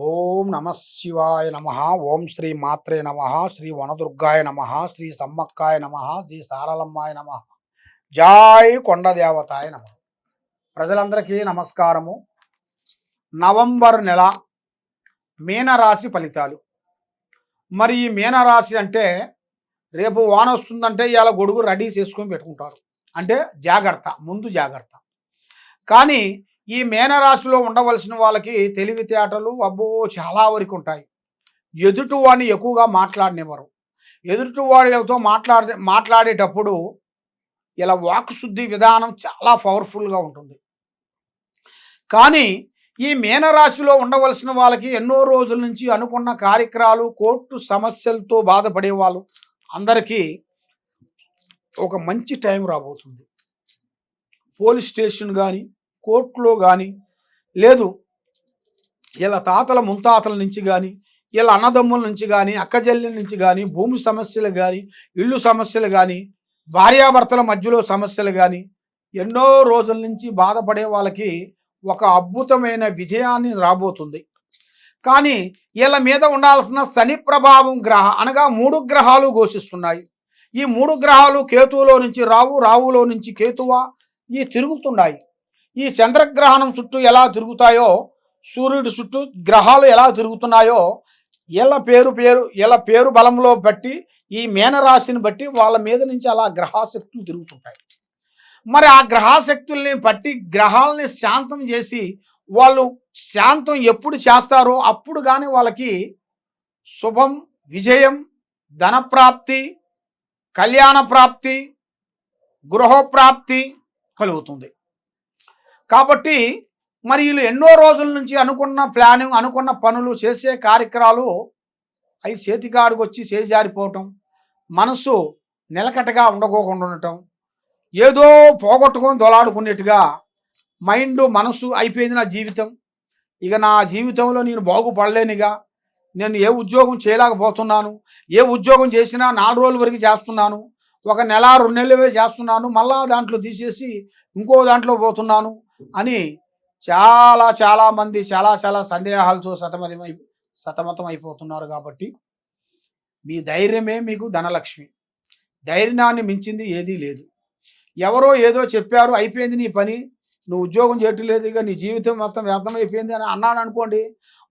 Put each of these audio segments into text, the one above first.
ఓం నమ శివాయ నమ ఓం శ్రీ మాత్రే నమ శ్రీ వనదుర్గాయ నమ శ్రీ సమ్మక్కాయ నమ శ్రీ సారలమ్మాయ నమ. జాయ్ కొండదేవతాయ నమ. ప్రజలందరికీ నమస్కారము. నవంబర్ నెల మీనరాశి ఫలితాలు. మరి ఈ మీనరాశి అంటే రేపు వాన వస్తుందంటే ఇవాళ గొడుగు రెడీ చేసుకొని పెట్టుకుంటారు. అంటే జాగ్రత్త ముందు జాగ్రత్త. కానీ ఈ మేనరాశిలో ఉండవలసిన వాళ్ళకి తెలివితేటలు అబ్బో చాలా వరకు ఉంటాయి. ఎదుటివాడిని ఎక్కువగా మాట్లాడనివ్వరు. ఎదుటివాడితో మాట్లాడే మాట్లాడేటప్పుడు ఇలా వాక్శుద్ధి విధానం చాలా పవర్ఫుల్గా ఉంటుంది. కానీ ఈ మీనరాశిలో ఉండవలసిన వాళ్ళకి ఎన్నో రోజుల నుంచి అనుకున్న కార్యక్రమాలు కోర్టు సమస్యలతో బాధపడే వాళ్ళు అందరికీ ఒక మంచి టైం రాబోతుంది. పోలీస్ స్టేషన్ కానీ కోర్టులో కానీ లేదు ఇలా తాతల ముంతాతల నుంచి కానీ ఇలా అన్నదమ్ముల నుంచి కానీ అక్కజల్లి నుంచి కానీ భూమి సమస్యలు కానీ ఇళ్ళు సమస్యలు కానీ భార్యాభర్తల మధ్యలో సమస్యలు కానీ ఎన్నో రోజుల నుంచి బాధపడే వాళ్ళకి ఒక అద్భుతమైన విజయాన్ని రాబోతుంది. కానీ వీళ్ళ మీద ఉండాల్సిన శని ప్రభావం గ్రహ అనగా మూడు గ్రహాలు ఘోషిస్తున్నాయి. ఈ మూడు గ్రహాలు కేతువులో నుంచి రావు రావులో నుంచి కేతువ ఈ తిరుగుతున్నాయి. ఈ చంద్రగ్రహణం చుట్టూ ఎలా తిరుగుతాయో సూర్యుడి చుట్టూ గ్రహాలు ఎలా తిరుగుతున్నాయో వీళ్ళ పేరు పేరు వీళ్ళ పేరు బలంలో బట్టి ఈ మేనరాశిని బట్టి వాళ్ళ మీద నుంచి అలా గ్రహాశక్తులు తిరుగుతుంటాయి. మరి ఆ గ్రహాశక్తుల్ని బట్టి గ్రహాలని శాంతం చేసి వాళ్ళు శాంతం ఎప్పుడు చేస్తారో అప్పుడు కానీ వాళ్ళకి శుభం విజయం ధనప్రాప్తి కళ్యాణ ప్రాప్తి గృహప్రాప్తి కలుగుతుంది. కాబట్టి మరి వీళ్ళు ఎన్నో రోజుల నుంచి అనుకున్న ప్లానింగ్ అనుకున్న పనులు చేసే కార్యక్రమాలు అవి చేతికాడికి వచ్చి చేజారిపోవటం మనసు నిలకటగా ఉండకోకుండా ఉండటం ఏదో పోగొట్టుకొని దొలాడుకునేట్టుగా మైండ్ మనసు అయిపోయింది నా జీవితం. ఇక నా జీవితంలో నేను బాగుపడలేనిగా నేను ఏ ఉద్యోగం చేయలేకపోతున్నాను ఏ ఉద్యోగం చేసినా నాలుగు రోజుల వరకు చేస్తున్నాను ఒక నెల రెండు నెలలు చేస్తున్నాను మళ్ళా దాంట్లో తీసేసి ఇంకో దాంట్లో పోతున్నాను అని చాలా చాలా మంది చాలా చాలా సందేహాలతో సతమతమై సతమతం అయిపోతున్నారు కాబట్టి మీ ధైర్యమే మీకు ధనలక్ష్మి. ధైర్యాన్ని మించింది ఏదీ లేదు. ఎవరో ఏదో చెప్పారు అయిపోయింది నీ పని నువ్వు ఉద్యోగం చేయటం లేదు ఇక నీ జీవితం మొత్తం వ్యర్థమైపోయింది అని అన్నాడు అనుకోండి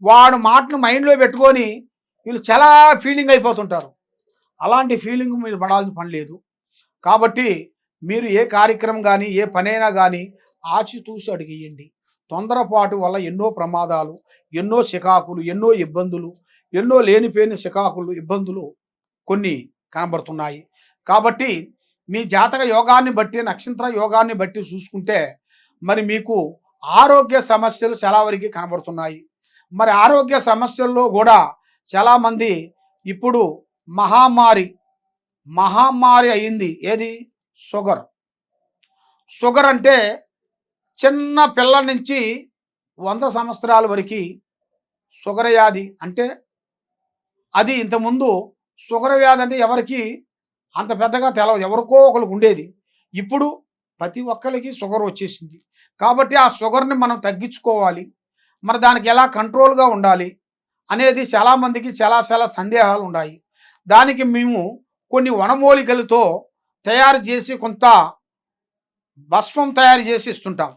వాడు మాటను మైండ్లో పెట్టుకొని వీళ్ళు చాలా ఫీలింగ్ అయిపోతుంటారు. అలాంటి ఫీలింగ్ మీరు పడాల్సిన పని లేదు. కాబట్టి మీరు ఏ కార్యక్రమం కానీ ఏ పనైనా కానీ ఆచితూసి అడిగేయండి. తొందరపాటు వల్ల ఎన్నో ప్రమాదాలు ఎన్నో శికాకులు ఎన్నో ఇబ్బందులు ఎన్నో లేనిపోయిన శికాకులు ఇబ్బందులు కొన్ని కనబడుతున్నాయి. కాబట్టి మీ జాతక యోగాన్ని బట్టి నక్షత్ర యోగాన్ని బట్టి చూసుకుంటే మరి మీకు ఆరోగ్య సమస్యలు చాలా వరకు కనబడుతున్నాయి. మరి ఆరోగ్య సమస్యల్లో కూడా చాలామంది ఇప్పుడు మహామారి మహామారి అయింది. ఏది? షుగర్. షుగర్ అంటే చిన్న పిల్ల నుంచి వంద సంవత్సరాల వరకు షుగర్ వ్యాధి అంటే అది ఇంతకుముందు షుగర్ వ్యాధి అంటే ఎవరికి అంత పెద్దగా తెలవదు ఎవరికో ఒకరికి ఉండేది. ఇప్పుడు ప్రతి ఒక్కరికి షుగర్ వచ్చేసింది. కాబట్టి ఆ షుగర్ని మనం తగ్గించుకోవాలి. మరి దానికి ఎలా కంట్రోల్గా ఉండాలి అనేది చాలామందికి చాలా చాలా సందేహాలు ఉన్నాయి దానికి మేము కొన్ని వనమూలికలతో తయారు చేసి కొంత భస్మం తయారు చేసి ఇస్తుంటాం.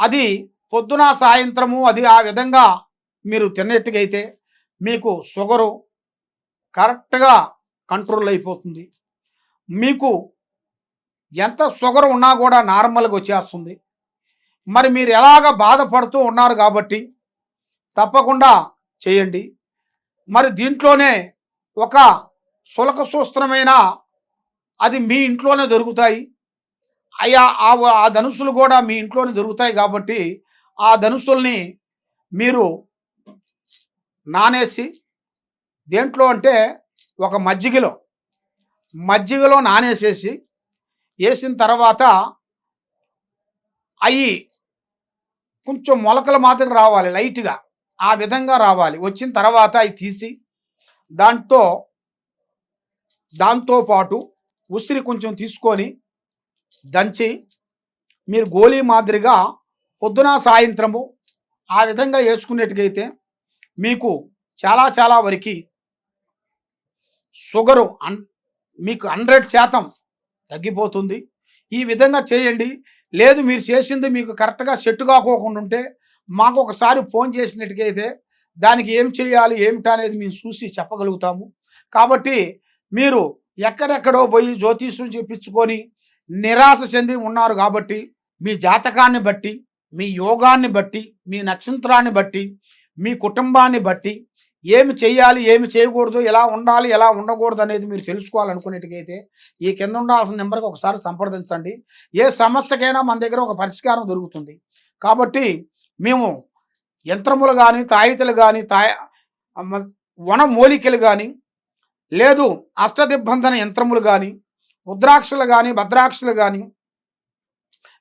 అది పొద్దున సాయంత్రము అది ఆ విధంగా మీరు తిన్నట్టుగా అయితే మీకు షుగరు కరెక్ట్గా కంట్రోల్ అయిపోతుంది. మీకు ఎంత షుగర్ ఉన్నా కూడా నార్మల్గా వచ్చేస్తుంది. మరి మీరు ఎలాగ బాధపడుతూ ఉన్నారు కాబట్టి తప్పకుండా చేయండి. మరి దీంట్లోనే ఒక సులక సూస్త్రమైన అది మీ ఇంట్లోనే దొరుకుతాయి. అయ్యా ఆ ధనుసులు కూడా మీ ఇంట్లోనే దొరుకుతాయి కాబట్టి ఆ ధనుసుల్ని మీరు నానేసి దేంట్లో అంటే ఒక మజ్జిగలో మజ్జిగలో నానేసేసి వేసిన తర్వాత అవి కొంచెం మొలకలు మాత్రం రావాలి లైట్గా ఆ విధంగా రావాలి. వచ్చిన తర్వాత అవి తీసి దాంతో దాంతో పాటు ఉసిరి కొంచెం తీసుకొని దంచి మీరు గోళీ మాదిరిగా పొద్దున సాయంత్రము ఆ విధంగా వేసుకునేట్టుకైతే మీకు చాలా చాలా వరకు షుగరు అన్ మీకు హండ్రెడ్ శాతం తగ్గిపోతుంది. ఈ విధంగా చేయండి. లేదు మీరు చేసింది మీకు కరెక్ట్గా సెట్ కాకోకుండా ఉంటే మాకు ఒకసారి ఫోన్ చేసినట్టుకైతే దానికి ఏం చేయాలి ఏమిటనేది మేము చూసి చెప్పగలుగుతాము. కాబట్టి మీరు ఎక్కడెక్కడో పోయి జ్యోతిష్యం చెప్పించుకొని నిరాశ చెంది ఉన్నారు కాబట్టి మీ జాతకాన్ని బట్టి మీ యోగాన్ని బట్టి మీ నక్షత్రాన్ని బట్టి మీ కుటుంబాన్ని బట్టి ఏమి చేయాలి ఏమి చేయకూడదు ఎలా ఉండాలి ఎలా ఉండకూడదు అనేది మీరు తెలుసుకోవాలనుకునేట్టుకైతే ఈ కింద ఉండాల్సిన నెంబర్కి ఒకసారి సంప్రదించండి. ఏ సమస్యకైనా మన దగ్గర ఒక పరిష్కారం దొరుకుతుంది. కాబట్టి మేము యంత్రములు కానీ తాయితలు కానీ తాయ వన మూలికలు కానీ లేదు అష్టదిబ్బంధన యంత్రములు కానీ రుద్రాక్షలు కానీ భద్రాక్షలు కానీ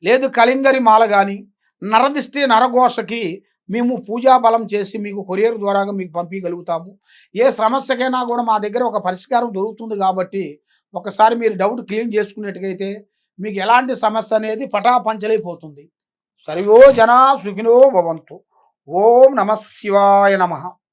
లేదు కలింగరి మాల కానీ నరదిష్టి నరఘోషకి మేము పూజా బలం చేసి మీకు కొరియర్ ద్వారా మీకు పంపించగలుగుతాము ఏ సమస్యకైనా కూడా మా దగ్గర ఒక పరిష్కారం దొరుకుతుంది కాబట్టి ఒకసారి మీరు డౌట్ క్లీన్ చేసుకునేట్టుకైతే మీకు ఎలాంటి సమస్య అనేది పటాపంచలైపోతుంది. సర్వో జనా సుఖినో భవంతు. ఓం నమ శివాయ నమ.